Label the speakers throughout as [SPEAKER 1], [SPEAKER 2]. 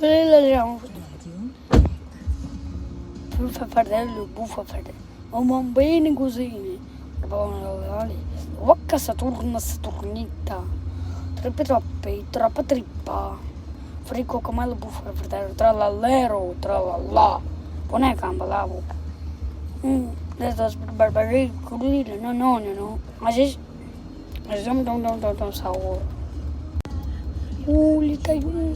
[SPEAKER 1] Söyleyeceğim. Bu seferden bu seferden. Aman beni kuzeyini. Vakka Saturna Saturnita. Tripe troppe, trapa trippa. Frico come la buffa verdadero, tralalero, tralala. Boneca ambalavo. Hum, das barbarei, curulina, não, não, não, não. Mas isso, mas não, não, não, não, não, não, Demon,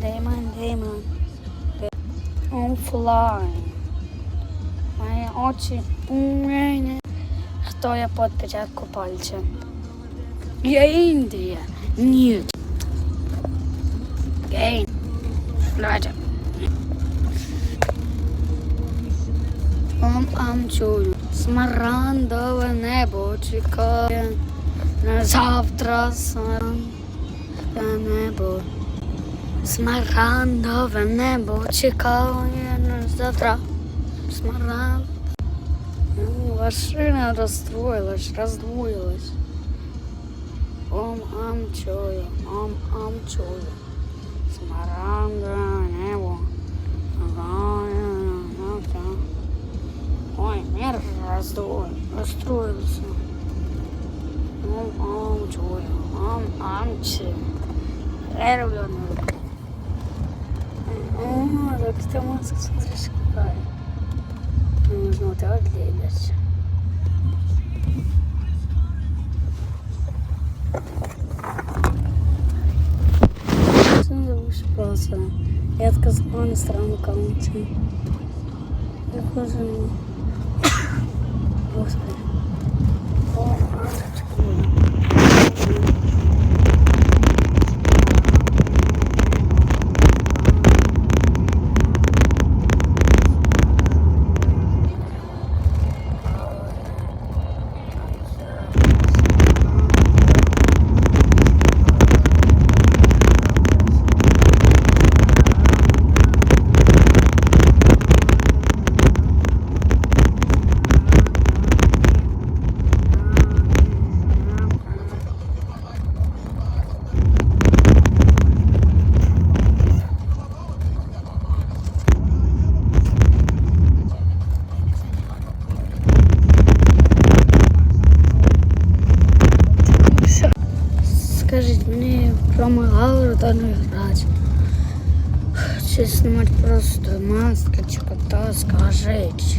[SPEAKER 1] demon, demon. I'm flying. Мои очи умные. Что я под отпечатку пальца? Я Индия. Нет. Гейн. Ладно. Ом ам чую. Смарандове небо чекає. Завтра небо. Смарандове небо чекає на завтра. Смаранд. Ну, Машина розстроилась, роздвоилась. Ом ам чую, ом ам чую. Смарандове небо. чекає на завтра. Ой, мир раздвоил, расстроился. Ом ам чую, ом ам чую. Рервленый. О, так ты маска, смотришь, какая. Нужно вот так двигаться. Снова вышибался. Я отказала на странном аккаунте. Я Скажіть, мені помагало та не грати. Чи знімати просто маска чи кота, скажіть.